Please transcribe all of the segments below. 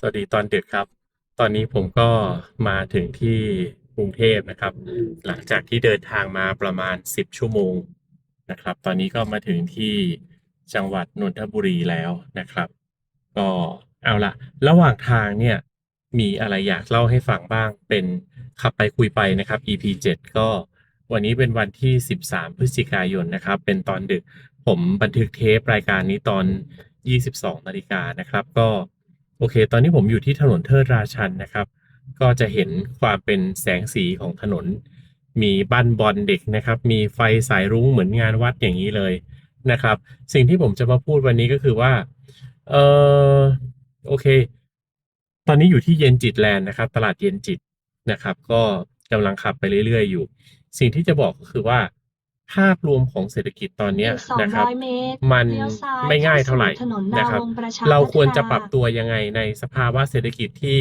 สวัสดีตอนดึกครับ ตอนนี้ผมก็มาถึงที่กรุงเทพนะครับ หลังจากที่เดินทางมาประมาณ 10 ชั่วโมงนะครับ ตอนนี้ก็มาถึงที่จังหวัดนนทบุรีแล้วนะครับ ก็เอาละระหว่างทางเนี่ย มีอะไรอยากเล่าให้ฟังบ้างเป็นขับไปคุยไปนะครับ EP 7 ก็วันนี้เป็นวันที่ 13 พฤศจิกายนนะครับ เป็นตอนดึกผมบันทึกเทปรายการนี้ตอน 22 นาฬิกานะครับ ก็ โอเค ตอนนี้ผมอยู่ที่ถนนเทิดราชันนะครับ ก็จะเห็นความเป็นแสงสีของถนน มีบ้านบอลเด็กนะครับ มีไฟสายรุ้งเหมือนงานวัดอย่างนี้เลยนะครับ สิ่งที่ผมจะมาพูดวันนี้ก็คือว่า เออโอเค ตอนนี้อยู่ที่เย็นจิตแลนด์นะครับ ตลาดเย็นจิตนะครับ ก็กำลังขับไปเรื่อยๆ อยู่ สิ่งที่จะบอกก็คือว่า ภาพรวมของเศรษฐกิจตอนเนี้ยอีกสองนะครับร้อยเมตรมันเลี้ยวซ้ายไม่ง่ายเท่าไหร่เข้สู่ถนนนะดาครับวงประชาเราควรจะพัฒนาปรับตัวยังไงในสภาวะเศรษฐกิจที่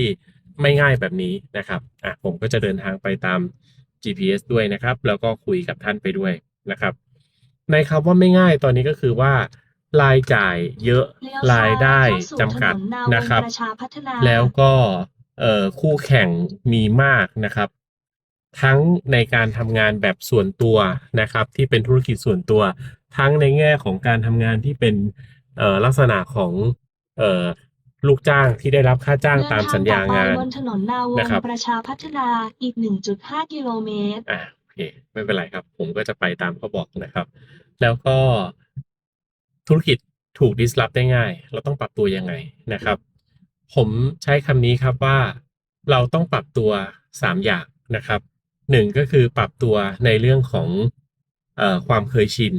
ไม่ง่ายแบบนี้นะครับอะผมก็จะเดินทางไปตาม GPS ด้วยนะครับ แล้วก็คุยกับท่านไปด้วยนะครับ ในคำว่าไม่ง่ายตอนนี้ก็คือว่ารายจ่ายเยอะเลี้ยวรายได้เข้าสู่จำกัดถนนดาวงนะครับประชาพัฒนาแล้วก็เอ่อคู่แข่งมีมากนะครับ ทั้งในการทำงานแบบส่วนตัวนะครับ ที่เป็นธุรกิจส่วนตัว ทั้งในแง่ของการทำงานที่เป็นเอ่อลักษณะของเอ่อลูกจ้างที่ได้รับค่าจ้างตามสัญญางานเดิทต่อไปบนถนนดาวงนะครับประชาพัฒนาอีก 1.5 กิโลเมตรอ่าโอเคไม่เป็นไรครับ ผมก็จะไปตามเขาบอกนะครับ แล้วก็ธุรกิจถูก disrupt ได้ง่าย เราต้องปรับตัวยังไงนะครับ ผมใช้คำนี้ครับว่าเราต้องปรับตัวสามอย่างนะครับ หนึ่งก็คือปรับตัวในเรื่องของอความเคยชิน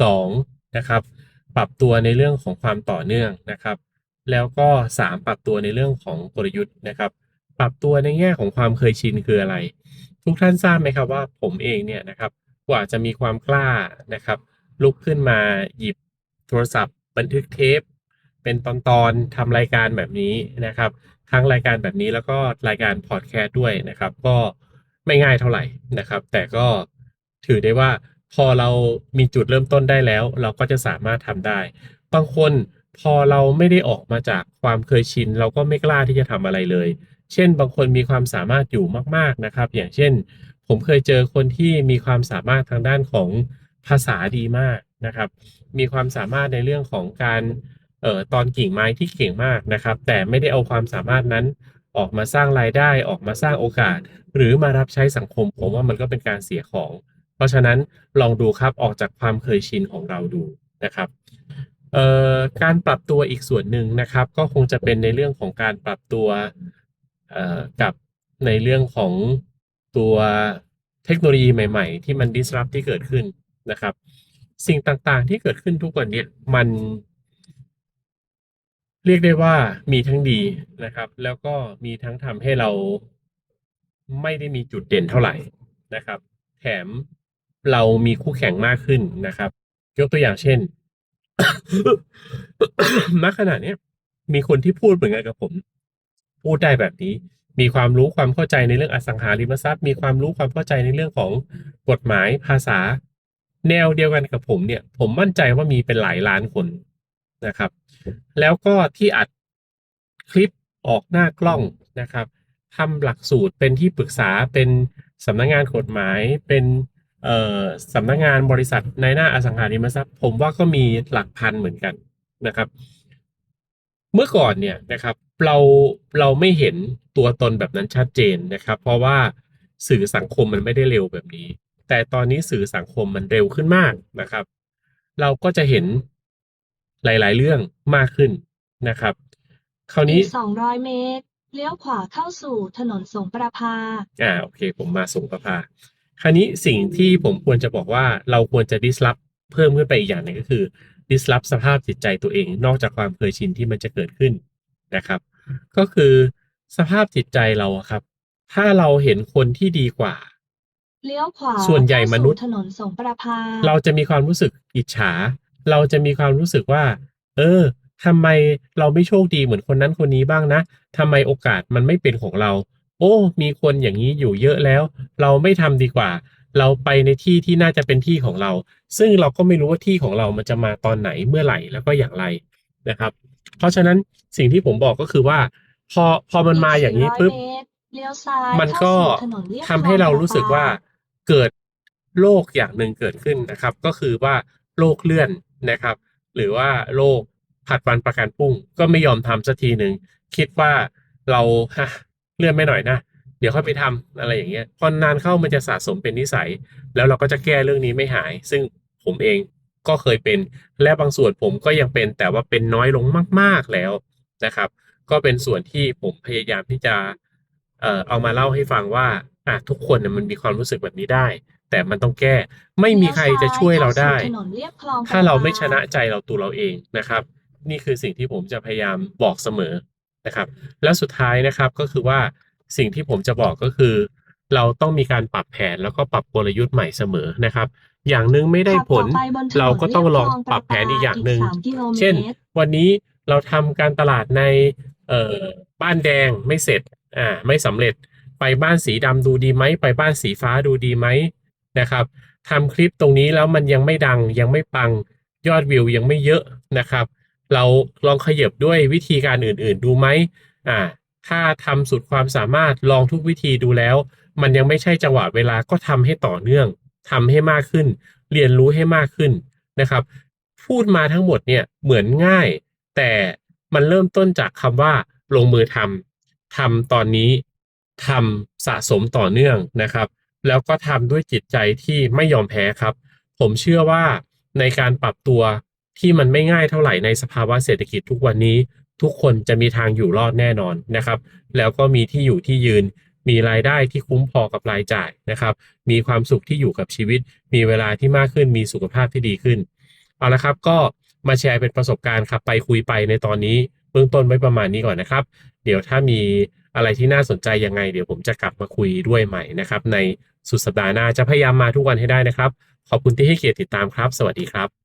สองนะครับปรับตัวในเรื่องของความต่อเนื่องนะครับ แล้วก็สามปรับตัวในเรื่องของกลยุทธ์นะครับ ปรับตัวในแง่ของความเคยชินคืออะไร ทุกท่านทราบไหมครับว่าผมเองเนี่ยนะครับกว่าจะมีความกล้านะครับ ลุกขึ้นมาหยิบโทรศัพท์ บันทึกเทป เป็นตอนๆทำรายการแบบนี้นะครับ ทั้งรายการแบบนี้แล้วก็รายการพอดแคสต์ด้วยนะครับ ก็ ไม่ง่ายเท่าไหร่นะครับ แต่ก็ถือได้ว่าพอเรามีจุดเริ่มต้นได้แล้ว เราก็จะสามารถทำได้ บางคนพอเราไม่ได้ออกมาจากความเคยชิน เราก็ไม่กล้าที่จะทำอะไรเลย เช่น บางคนมีความสามารถอยู่มาก ๆนะครับ อย่างเช่น ผมเคยเจอคนที่มีความสามารถทางด้านของภาษาดีมากนะครับ มีความสามารถในเรื่องของการเอ่อตอนกิ่งไม้ที่เก่งมากนะครับ แต่ไม่ได้เอาความสามารถนั้นออกมาสร้างรายได้ออกมาสร้างโอกาส หรือมารับใช้สังคม ผมว่ามันก็เป็นการเสียของ เพราะฉะนั้นลองดูครับออกจากความเคยชินของเราดูนะครับการปรับตัวอีกส่วนหนึ่งนะครับ ก็คงจะเป็นในเรื่องของการปรับตัวกับในเรื่องของตัวเทคโนโลยีใหม่ ๆ ที่มัน disrupt ที่เกิดขึ้นนะครับ สิ่งต่างๆที่เกิดขึ้นทุกวันนี้มัน เรียกได้ว่ามีทั้งดีนะครับ แล้วก็มีทั้งทำให้เรา ไม่ได้มีจุดเด่นเท่าไหร่นะครับ แถมเรามีคู่แข่งมากขึ้นนะครับ ยกตัวอย่างเช่นณขณะนี้มีคนที่พูดเหมือนกันกับผม พูดได้แบบนี้ มีความรู้ความเข้าใจในเรื่องอสังหาริมทรัพย์ มีความรู้ความเข้าใจในเรื่องของกฎหมายภาษา แนวเดียวกันกับผมเนี่ย ผมมั่นใจว่ามีเป็นหลายล้านคนนะครับ แล้วก็ที่อัดคลิปออกหน้ากล้องนะครับ ทำหลักสูตรเป็นที่ปรึกษาเป็นสำนักงานกฎหมายเป็นเอ่อสำนักงานบริษัทในหน้าอสังหาริมทรัพย์ ผมว่าก็มีหลักพันเหมือนกันนะครับ เมื่อก่อนเนี่ยนะครับเราเราไม่เห็นตัวตนแบบนั้นชัดเจนนะครับ เพราะว่าสื่อสังคมมันไม่ได้เร็วแบบนี้ แต่ตอนนี้สื่อสังคมมันเร็วขึ้นมากนะครับ เราก็จะเห็นหลาย ๆ เรื่องมากขึ้นนะครับ คราวนี้สอีก200เมตร เลี้ยวขวาเข้าสู่ถนนสงประพาอ่าโอเค ผมมาส่งประภา คราวนี้สิ่งที่ผมควรจะบอกว่าเราควรจะ disrupt เพิ่มขึ้นไปอีกอย่างหนึงก็คือ disrupt สภาพจิตใจตัวเอง นอกจากความเคยชินที่มันจะเกิดขึ้นนะครับ ก็คือสภาพจิตใจเราอะครับ ถ้าเราเห็นคนที่ดีกว่า เลี้ยวขวาส่วนใหญ่มนุษย์ เข้าสู่ถนนสงประพาเราจะมีความรู้สึกอิจฉา เราจะมีความรู้สึกว่า เออ ทำไมเราไม่โชคดีเหมือนคนนั้นคนนี้บ้างนะทำไมโอกาสมันไม่เป็นของเรา โอ้ มีคนอย่างนี้อยู่เยอะแล้ว เราไม่ทำดีกว่า เราไปในที่ที่น่าจะเป็นที่ของเรา ซึ่งเราก็ไม่รู้ว่าที่ของเรามันจะมาตอนไหนเมื่อไหร่แล้วก็อย่างไรนะครับ เพราะฉะนั้นสิ่งที่ผมบอกก็คือว่า พอพอมันมาอย่างนี้ปุ๊บมันก็สู่ถนนเลียบทำให้เรารู้สึกว่าเกิดโรคอย่างหนึ่งเกิดขึ้นนะครับ ก็คือว่าโรคเลื่อนนะครับ หรือว่าโรค ผัดวันประกันพรุ่งก็ไม่ยอมทำสักทีหนึ่งคิดว่าเราฮะเลื่อนไม่หน่อยนะ เดี๋ยวค่อยไปทำอะไรอย่างเงี้ยพอนานเข้ามันจะสะสมเป็นนิสัย แล้วเราก็จะแก้เรื่องนี้ไม่หาย ซึ่งผมเองก็เคยเป็นและบางส่วนผมก็ยังเป็นแต่ว่าเป็นน้อยลงมาก ๆแล้วนะครับ ก็เป็นส่วนที่ผมพยายามที่จะเอ่อเอามาเล่าให้ฟังว่าอะทุกคนน่ะมันมีความรู้สึกแบบนี้ได้ แต่มันต้องแก้ไม่มีใครจะช่วยเราได้ลี้ยวซ้ยเข้าสู่ถนนเลียบคลองถ้าเราไม่ปลปชนะใจเราตัวเราเองนะครับ นี่คือสิ่งที่ผมจะพยายามบอกเสมอนะครับ แล้วสุดท้ายนะครับก็คือว่าสิ่งที่ผมจะบอกก็คือ เราต้องมีการปรับแผนแล้วก็ปรับกลยุทธ์ใหม่เสมอนะครับ อย่างหนึ่งไม่ได้ผลขับต่อไปบนถนนเราก็ต้องลองเรียบคลองปรับแผนอีกอย่างหนึ่งอีกสามกิโลเมตรเช่น วันนี้เราทำการตลาดในเอ่อบ้านแดงไม่เสร็จอ่าไม่สำเร็จไปบ้านสีดำดูดีไหมไปบ้านสีฟ้าดูดีไหมนะครับทำคลิปตรงนี้แล้วมันยังไม่ดังยังไม่ปังยอดวิวยังไม่เยอะนะครับ เราลองขยับด้วยวิธีการอื่นๆ ดูไหมอ่า ถ้าทำสุดความสามารถลองทุกวิธีดูแล้ว มันยังไม่ใช่จังหวะเวลาก็ทำให้ต่อเนื่องทำให้มากขึ้น เรียนรู้ให้มากขึ้นนะครับ พูดมาทั้งหมดเนี่ยเหมือนง่าย แต่มันเริ่มต้นจากคำว่าลงมือทำทำตอนนี้ทำสะสมต่อเนื่องนะครับ แล้วก็ทำด้วยจิตใจที่ไม่ยอมแพ้ครับ ผมเชื่อว่าในการปรับตัว ที่มันไม่ง่ายเท่าไหร่ในสภาวะเศรษฐกิจทุกวันนี้ ทุกคนจะมีทางอยู่รอดแน่นอนนะครับ แล้วก็มีที่อยู่ที่ยืน มีรายได้ที่คุ้มพอกับรายจ่ายนะครับ มีความสุขที่อยู่กับชีวิต มีเวลาที่มากขึ้น มีสุขภาพที่ดีขึ้น เอาละครับก็มาแชร์เป็นประสบการณ์ครับไปคุยไปในตอนนี้เบื้องต้นไว้ประมาณนี้ก่อนนะครับ เดี๋ยวถ้ามีอะไรที่น่าสนใจยังไง เดี๋ยวผมจะกลับมาคุยด้วยใหม่นะครับ ในสุดสัปดาห์หน้าจะพยายามมาทุกวันให้ได้นะครับ ขอบคุณที่ให้เกียรติติดตามครับ สวัสดีครับ